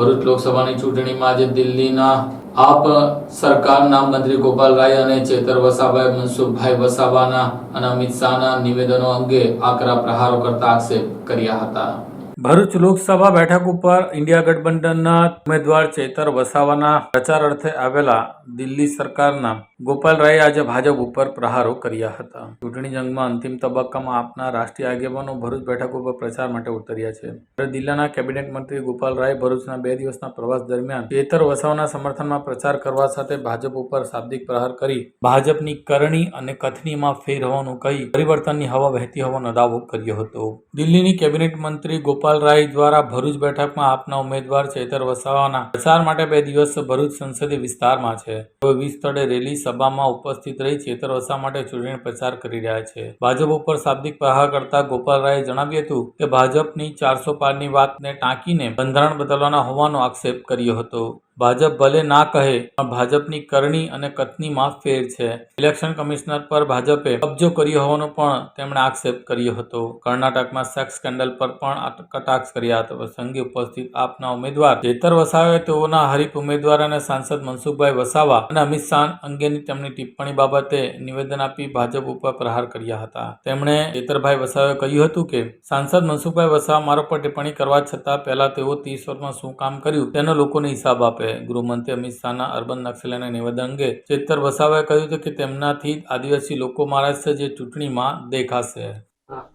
ભરૂચ લોકસભાની ચૂંટણીમાં આજે દિલ્હીના આપ સરકારના મંત્રી ગોપાલ રાય અને ચેતર વસાભાઈ, મનસુખભાઈ વસાવાના અને અમિત શાહના નિવેદનો અંગે આકરા પ્રહારો કરતા આક્ષેપ કર્યા હતા. ભરૂચ લોકસભા બેઠક ઉપર ઇન્ડિયા ગઠબંધનના ઉમેદવાર ચેતર વસાવાના પ્રચાર અર્થે આવેલા દિલ્હી સરકારના ગોપાલરાયે આજે ભાજપ ઉપર પ્રહારો કર્યા હતા. ચૂંટણી જંગમાં અંતિમ તબક્કામાં આપના રાષ્ટ્રીય આગેવાનો ભરૂચ બેઠક ઉપર પ્રચાર માટે ઉતર્યા છે. દિલ્હીના કેબિનેટ મંત્રી ગોપાલ રાય ભરૂચના બે દિવસના પ્રવાસ દરમિયાન ચેતર વસાવાના સમર્થનમાં પ્રચાર કરવા સાથે ભાજપ ઉપર શાબ્દિક પ્રહાર કરી ભાજપની કરણી અને કથનીમાં ફેર હોવાનું કહી પરિવર્તનની હવા વહેતી હોવાનો દાવો કર્યો હતો. દિલ્હીની કેબિનેટ મંત્રી ગોપાલ રાય દ્વારા ભરૂચ બેઠકમાં આપના ઉમેદવાર ચેતર વસાવાના પ્રચાર માટે બે દિવસ ભરૂચ સંસદીય વિસ્તારમાં છે. તેઓ વીસ સ્થળે રેલી સભામાં ઉપસ્થિત રહી ચેતર વસાવા માટે ચૂંટણી પ્રચાર કરી રહ્યા છે. ભાજપ ઉપર શાબ્દિક પ્રહાર કરતા ગોપાલ રાયે જણાવ્યું હતું કે ભાજપની ચારસો પારની વાતને ટાંકીને બંધારણ બદલવાના હોવાનો આક્ષેપ કર્યો હતો. ભાજપ ભલે ના કહે, પણ ભાજપની કરણી અને કથનીમાં ફેર છે. ઇલેક્શન કમિશનર પર ભાજપે કબજો કર્યો હોવાનો પણ તેમણે આક્ષેપ કર્યો હતો. કર્ણાટકમાં સેક્સ સ્કેન્ડલ પર પણ કટાક્ષ કર્યા હતા. પ્રસંગે ઉપસ્થિત આપના ઉમેદવાર જેતર વસાવે, તેઓના હરીફ ઉમેદવાર અને સાંસદ મનસુખભાઈ વસાવા અને અમિત શાહ અંગેની તેમની ટિપ્પણી બાબતે નિવેદન આપી ભાજપ ઉપર પ્રહાર કર્યા હતા. તેમણે જેતરભાઈ વસાવે કહ્યું હતું કે, સાંસદ મનસુખભાઈ વસાવા મારા પર ટિપ્પણી કરવા છતાં પહેલા તેઓ ત્રીસ વર્ષમાં શું કામ કર્યું? તેનો લોકોને હિસાબ આપે. ગૃહમંત્રી અમિત શાહના અર્બન નક્સલીના નિવેદન અંગે ચેતર વસાવાએ કહ્યું હતું કે તેમનાથી જ આદિવાસી લોકો મહારાષ્ટ્ર જે ચૂંટણીમાં દેખાશે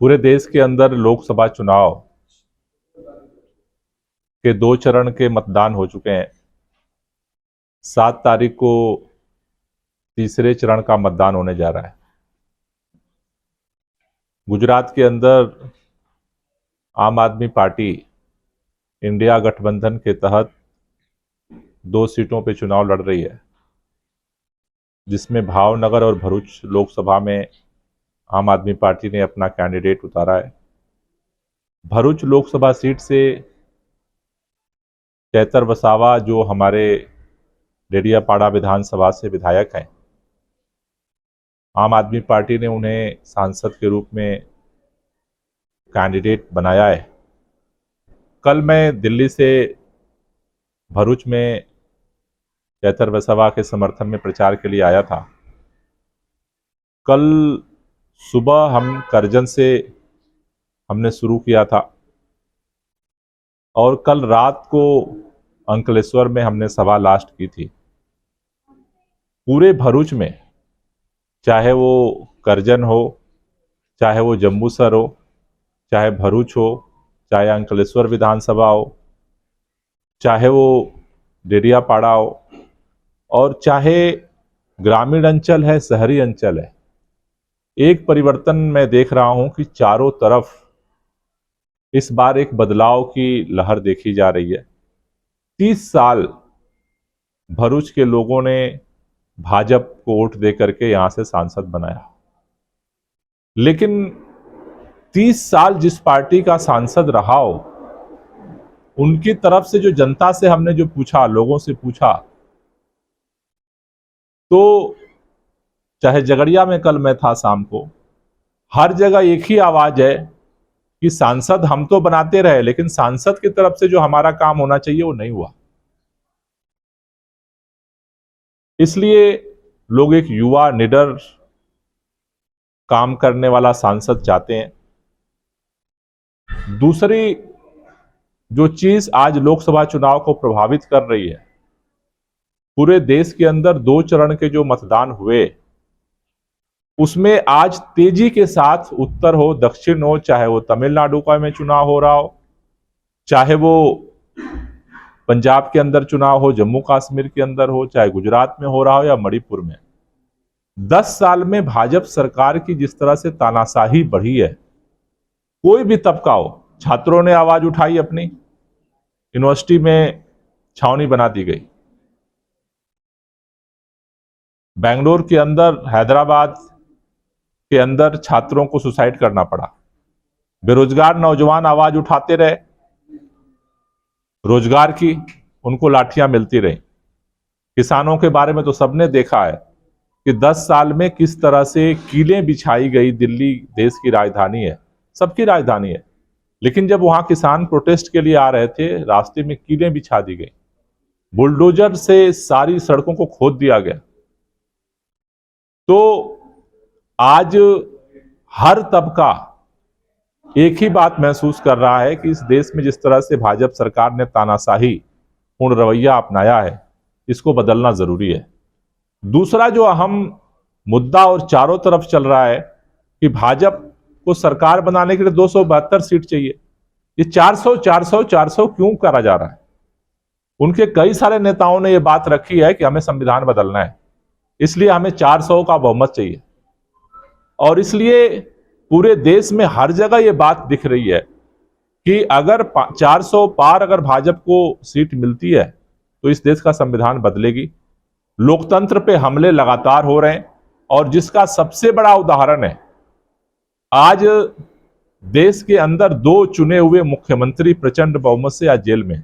पूरे देश के अंदर लोकसभा चुनाव के दो चरण के मतदान हो चुके हैं सात तारीख को तीसरे चरण का मतदान होने जा रहा है गुजरात के अंदर आम आदमी पार्टी इंडिया गठबंधन के तहत दो सीटों पर चुनाव लड़ रही है, जिसमें भावनगर और भरूच लोकसभा में आम आदमी पार्टी ने अपना कैंडिडेट उतारा है। भरूच लोकसभा सीट से चैतर वसावा, जो हमारे डेडियापाड़ा विधानसभा से विधायक हैं, आम आदमी पार्टी ने उन्हें सांसद के रूप में कैंडिडेट बनाया है। कल मैं दिल्ली से भरूच में चैतर वसावा के समर्थन में प्रचार के लिए आया था। कल सुबह हम करजन से हमने शुरू किया था और कल रात को अंकलेश्वर में हमने सभा लास्ट की थी। पूरे भरूच में, चाहे वो करजन हो, चाहे वो जम्बूसर हो, चाहे भरूच हो, चाहे अंकलेश्वर विधानसभा हो, चाहे वो डेडियापाड़ा हो और चाहे ग्रामीण अंचल है, शहरी अंचल है, एक परिवर्तन मैं देख रहा हूँ कि चारों तरफ़ इस बार एक बदलाव की लहर देखी जा रही है। तीस साल भरूच के लोगों ने भाजप को वोट दे करके यहाँ से सांसद बनाया। लेकिन तीस साल जिस पार्टी का सांसद रहा हो, उनकी तरफ़ से जो जनता से हमने जो पूछा, लोगों से पूछा तो चाहे जगड़िया में कल मैं था शाम को, हर जगह एक ही आवाज़ है कि सांसद हम तो बनाते रहे, लेकिन सांसद की तरफ़ से जो हमारा काम होना चाहिए वो नहीं हुआ। इसलिए लोग एक युवा, निडर काम करने वाला सांसद चाहते हैं। दूसरी जो चीज़ आज लोकसभा चुनाव को प्रभावित कर रही है पूरे देश के अंदर दो चरण के जो मतदान हुए, उसमें आज तेज़ी के साथ उत्तर हो, दक्षिण हो, चाहे वो तमिलनाडु का में चुनाव हो रहा हो, चाहे वो पंजाब के अंदर चुनाव हो, जम्मू कश्मीर के अंदर हो, चाहे गुजरात में हो रहा हो या मणिपुर में। दस साल में भाजपा सरकार की जिस तरह से तानाशाही बढ़ी है, कोई भी तबका हो, छात्रों ने आवाज़ उठाई अपनी, यूनिवर्सिटी में छावनी बना दी गई। बेंगलोर के अंदर, हैदराबाद के अंदर छात्रों को सुसाइड करना पड़ा। बेरोजगार नौजवान आवाज़ उठाते रहे। रोज़गार की उनको लाठियाँ मिलती रही। किसानों के बारे में तो सबने देखा है कि 10 साल में किस तरह से कीलें बिछाई गई दिल्ली देश की राजधानी है। सबकी राजधानी है। लेकिन जब वहाँ किसान प्रोटेस्ट के लिए आ रहे थे, रास्ते में कीलें बिछा दी गई। बुलडोजर से सारी सड़कों को खोद दिया गया। तो आज हर तबका एक ही बात महसूस कर रहा है कि इस देश में जिस तरह से भाजपा सरकार ने तानाशाही पूर्ण रवैया अपनाया है, इसको बदलना ज़रूरी है। दूसरा जो अहम मुद्दा और चारों तरफ़ चल रहा है कि भाजपा को सरकार बनाने के लिए दो सौ बहत्तर सीट चाहिए। ये 400 400 400 क्यों करा जा रहा है? उनके कई सारे नेताओं ने ये बात रखी है कि हमें संविधान बदलना है। इसलिए हमें 400 का बहुमत चाहिए। और इसलिए पूरे देश में हर जगह ये बात दिख रही है कि अगर पा- 400 पार अगर भाजपा को सीट मिलती है तो इस देश का संविधान बदलेगी। लोकतंत्र पे हमले लगातार हो रहे हैं, और जिसका सबसे बड़ा उदाहरण है, आज देश के अंदर दो चुने हुए मुख्यमंत्री प्रचंड बहुमत से आज जेल में।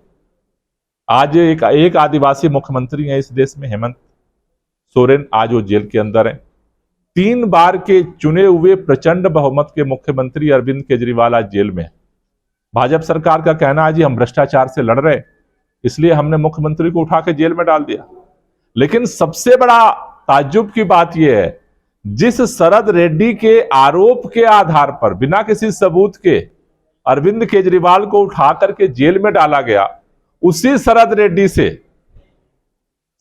आज एक एक आदिवासी मुख्यमंत्री हैं इस देश में, हेमंत। सोरेन आज वो जेल के अंदर हैं। तीन बार के चुने हुए प्रचंड बहुमत के मुख्यमंत्री अरविंद केजरीवाल आज जेल में भाजपा सरकार का कहना है जी, हम भ्रष्टाचार से लड़ रहे इसलिए हमने मुख्यमंत्री को उठा के जेल में डाल दिया। लेकिन सबसे बड़ा ताज्जुब की बात यह है, जिस शरद रेड्डी के आरोप के आधार पर, बिना किसी सबूत के, अरविंद केजरीवाल को उठा करके जेल में डाला गया, उसी शरद रेड्डी से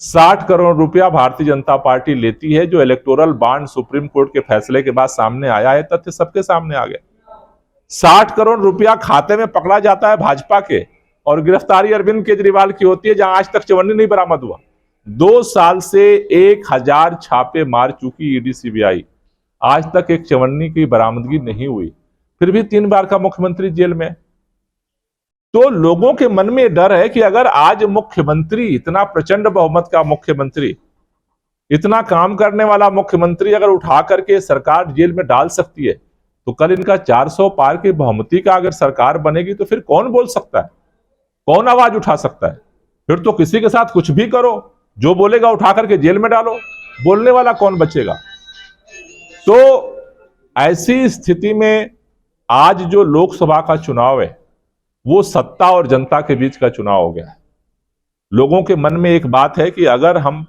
60 करोड़ रुपया भारतीय जनता पार्टी लेती है, जो इलेक्टोरल बॉन्ड सुप्रीम कोर्ट के फैसले के बाद सामने आया है, तथ्य सबके सामने आ गया। 60 करोड़ रुपया खाते में पकड़ा जाता है भाजपा के, और गिरफ्तारी अरविंद केजरीवाल की होती है, जहाँ आज तक चवन्नी नहीं बरामद हुआ। दो साल से एक हज़ार छापे मार चुकी ईडी सीबीआई। आज तक एक चवन्नी की बरामदगी नहीं हुई। फिर भी तीन बार का मुख्यमंत्री जेल में। तो लोगों के मन में डर है कि अगर आज मुख्यमंत्री, इतना प्रचंड बहुमत का मुख्यमंत्री, इतना काम करने वाला मुख्यमंत्री अगर उठा करके सरकार जेल में डाल सकती है तो कल इनका 400 पार की बहुमति का अगर सरकार बनेगी तो फिर कौन बोल सकता है? कौन आवाज़ उठा सकता है? फिर तो किसी के साथ कुछ भी करो, जो बोलेगा उठा करके जेल में डालो, बोलने वाला कौन बचेगा? तो ऐसी स्थिति में आज जो लोकसभा का चुनाव है वो सत्ता और जनता के बीच का चुनाव हो गया है। लोगों के मन में एक बात है कि अगर हम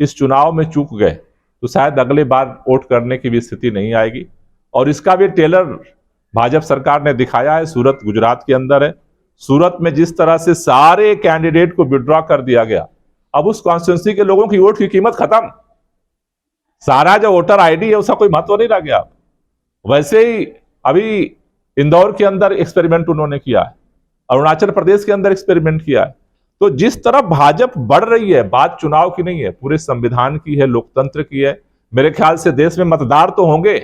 इस चुनाव में चूक गए तो शायद अगले बार वोट करने की भी स्थिति नहीं आएगी। और इसका भी टेलर भाजपा सरकार ने दिखाया है, सूरत गुजरात के अंदर है। सूरत में जिस तरह से सारे कैंडिडेट को विड्रॉ कर दिया गया, अब उस कॉन्स्टिट्यूंसी के लोगों की वोट की कीमत खत्म। सारा जो वोटर आईडी है, उसका कोई महत्व नहीं रह गया। वैसे ही अभी इंदौर के अंदर एक्सपेरिमेंट उन्होंने किया है अरुणाचल प्रदेश के अंदर एक्सपेरिमेंट किया है तो जिस तरफ भाजपा बढ़ रही है बात चुनाव की नहीं है पूरे संविधान की है लोकतंत्र की है मेरे ख्याल से देश में मतदार तो होंगे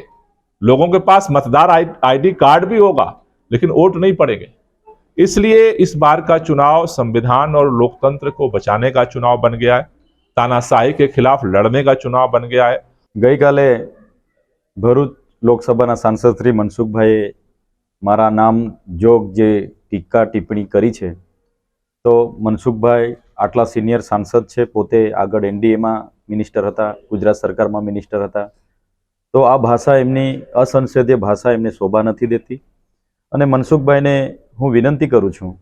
लोगों के पास मतदार आईडी कार्ड भी होगा लेकिन वोट नहीं पड़ेंगे इसलिए इस बार का चुनाव संविधान और लोकतंत्र को बचाने का चुनाव बन गया है तानाशाही के खिलाफ लड़ने का चुनाव बन गया है ગઈકાલે ભરૂચ લોકસભાના સાંસદ શ્રી મનસુખભાઈએ મારા નામ જોગ જે ટીકા ટિપ્પણી કરી છે, તો મનસુખભાઈ આટલા સિનિયર સાંસદ છે, પોતે આગળ એનડીએમાં મિનિસ્ટર હતા, ગુજરાત સરકારમાં મિનિસ્ટર હતા. તો આ ભાષા એમની અસંસદીય ભાષા એમને શોભા નથી દેતી. અને મનસુખભાઈને હું વિનંતી કરું છું,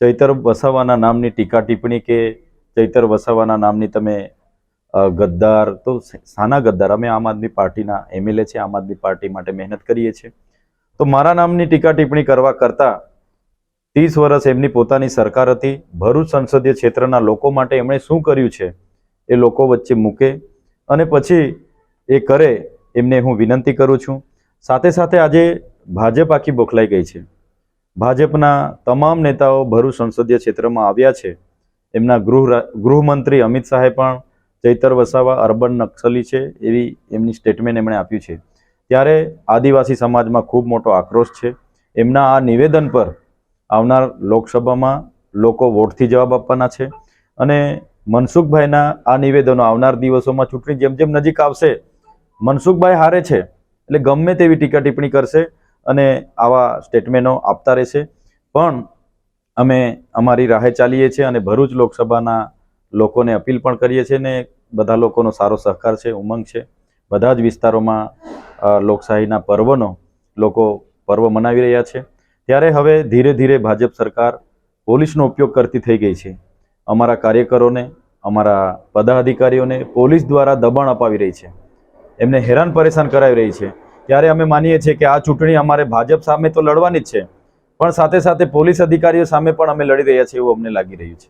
ચૈતર વસાવાના નામની ટીકા ટિપ્પણી કે ચૈતર વસાવાના નામની તમે ગદ્દાર, તો સાના ગદ્દાર, અમે આમ આદમી પાર્ટીના એમએલએ છે, આમ આદમી પાર્ટી માટે મહેનત કરીએ છીએ. તો મારા નામની ટીકા ટિપ્પણી કરવા કરતાં ત્રીસ વર્ષ એમની પોતાની સરકાર હતી. ભરૂચ સંસદીય ક્ષેત્રના લોકો માટે એમણે શું કર્યું છે એ લોકો વચ્ચે મૂકે અને પછી એ કરે એમને હું વિનંતી કરું છું. સાથે સાથે આજે ભાજપ આખી બોખલાઈ ગઈ છે. ભાજપના તમામ નેતાઓ ભરૂચ સંસદીય ક્ષેત્રમાં આવ્યા છે. એમના ગૃહ ગૃહમંત્રી અમિત શાહે પણ ચૈતર વસાવા, અર્બન નક્સલી છે એવી એમની સ્ટેટમેન્ટ એમણે આપ્યું છે. ત્યારે આદિવાસી સમાજમાં ખૂબ મોટો આક્રોશ છે. એમના આ નિવેદન પર આવનાર લોકસભામાં લોકો વોટથી જવાબ આપવાના છે અને મનસુખભાઈના આ નિવેદનો આવનાર દિવસોમાં ચૂંટણી જેમ જેમ નજીક આવશે, મનસુખભાઈ હારે છે એટલે ગમે તેવી ટીકા ટિપ્પણી કરશે અને આવા સ્ટેટમેન્ટો આપતા રહેશે. પણ અમે અમારી રાહે ચાલીએ છીએ અને ભરૂચ લોકસભાના લોકોને અપીલ પણ કરીએ છીએ ને બધા લોકોનો સારો સહકાર છે, ઉમંગ છે. બધા જ વિસ્તારોમાં લોકશાહીના પર્વનો લોકો પર્વ મનાવી રહ્યા છે. ત્યારે હવે ધીરે ધીરે ભાજપ સરકાર પોલીસનો ઉપયોગ કરતી થઈ ગઈ છે. અમારા કાર્યકરોને, અમારા પદાધિકારીઓને પોલીસ દ્વારા દબાણ અપાવી રહી છે. એમને હેરાન પરેશાન કરાવી રહી છે. ત્યારે અમે માનીએ છીએ કે આ ચૂંટણી અમારે ભાજપ સામે તો લડવાની જ છે. પણ સાથે સાથે પોલીસ અધિકારીઓ સામે પણ અમે લડી રહ્યા છીએ એવું અમને લાગી રહ્યું છે.